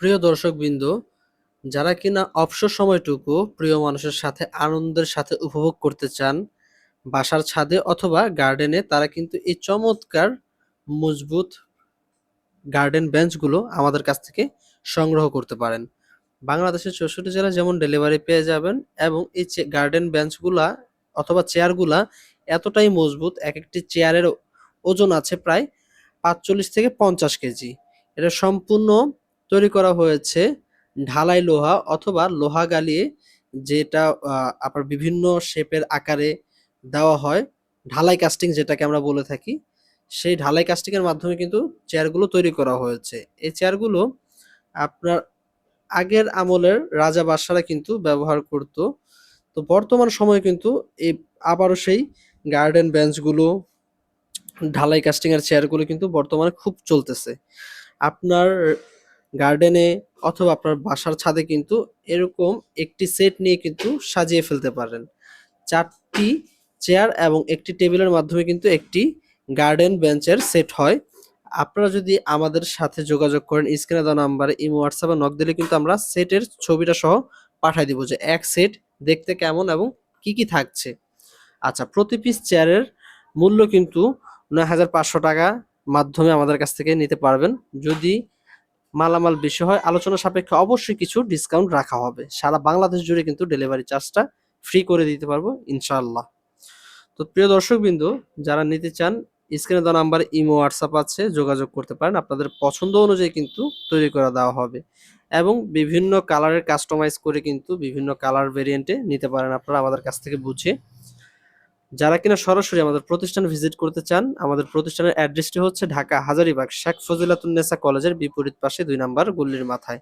প্রিয় দর্শকবৃন্দ, যারা কিনা অবসর সময়টুকু প্রিয় মানুষের সাথে আনন্দের সাথে উপভোগ করতে চান, বাসার ছাদে অথবা গার্ডেনে তারা কিন্তু এই চমৎকার মজবুত গার্ডেন বেঞ্চগুলো আমাদের কাছ থেকে সংগ্রহ করতে পারেন। বাংলাদেশের ৬৪ জেলায় যেমন ডেলিভারি পেয়ে যাবেন এবং এই গার্ডেন বেঞ্চগুলা অথবা চেয়ারগুলা এতটাই মজবুত, এক একটি চেয়ারের ওজন আছে প্রায় ৪৫ থেকে ৫০ কেজি। এটা সম্পূর্ণ তৈরি করা হয়েছে ঢালাই লোহা অথবা লোহা গালিয়ে যেটা আ আপনার বিভিন্ন শেপের আকারে দেওয়া হয়। ঢালাই কাস্টিং যেটাকে আমরা বলে থাকি। সেই ঢালাই কাস্টিং এর মাধ্যমে কিন্তু চেয়ারগুলো তৈরি করা হয়েছে। এই চেয়ারগুলো আপনার আগের আমলের রাজা বাদশারা কিন্তু ব্যবহার করত। তো বর্তমান সময়ে কিন্তু এই আবারও সেই গার্ডেন বেঞ্চগুলো, ঢালাই কাস্টিং এর চেয়ারগুলো কিন্তু বর্তমানে খুব চলতেছে। আপনার গার্ডেনে অথবা আপনার বাসার ছাদে কিন্তু এরকম একটি সেট নিয়ে কিন্তু সাজিয়ে ফেলতে পারেন। চারটি চেয়ার এবং একটি টেবিলের মাধ্যমে কিন্তু একটি গার্ডেন বেঞ্চের সেট হয়। আপনারা যদি আমাদের সাথে যোগাযোগ করেন স্ক্রিনে দেওয়া নাম্বারে ইমো, হোয়াটসঅ্যাপে নক দিলে কিন্তু আমরা সেটের ছবিটা সহ পাঠায় দিব যে এক সেট দেখতে কেমন এবং কি, কি থাকছে। আচ্ছা প্রতি পিস চেয়ারের মূল্য কিন্তু ৳৯,৫০০ মাধ্যমে আমাদের কাছ থেকে নিতে পারবেন। যদি মালামাল বেশি হয় আলোচনা সাপেক্ষে অবশ্যই কিছু ডিসকাউন্ট রাখা হবে। সারা বাংলাদেশ জুড়ে কিন্তু ডেলিভারি চার্জটা ফ্রি করে দিতে পারব ইনশাআল্লাহ। তো প্রিয় দর্শকবৃন্দ যারা নিতে চান স্ক্রিনে দেওয়া নাম্বারে ইমো, হোয়াটসঅ্যাপ আছে যোগাযোগ করতে পারেন। আপনাদের পছন্দ অনুযায়ী কিন্তু তৈরি করে দেওয়া হবে এবং বিভিন্ন কালারের কাস্টমাইজ করে কিন্তু বিভিন্ন কালার ভেরিয়েন্টে নিতে পারেন আপনারা আমাদের কাছ থেকে বুঝে। যারা কিনা সরাসরি আমাদের প্রতিষ্ঠান ভিজিট করতে চান, আমাদের প্রতিষ্ঠানের অ্যাড্রেসটি হচ্ছে ঢাকা হাজারিবাগ শেখ ফজিলাতুন্নেসা কলেজের বিপরীত পাশে দুই নাম্বার গল্লির মাথায়।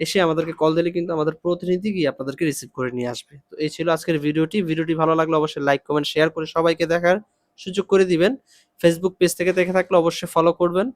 এসে আমাদেরকে কল দিলে কিন্তু আমাদের প্রতিনিধি গিয়ে আপনাদেরকে রিসিভ করে নিয়ে আসবে। তো এই ছিল আজকের ভিডিওটি। ভিডিওটি ভালো লাগলে অবশ্যই লাইক, কমেন্ট, শেয়ার করে সবাইকে দেখার সুযোগ করে দিবেন। ফেসবুক পেজ থেকে দেখে থাকলে অবশ্যই ফলো করবেন।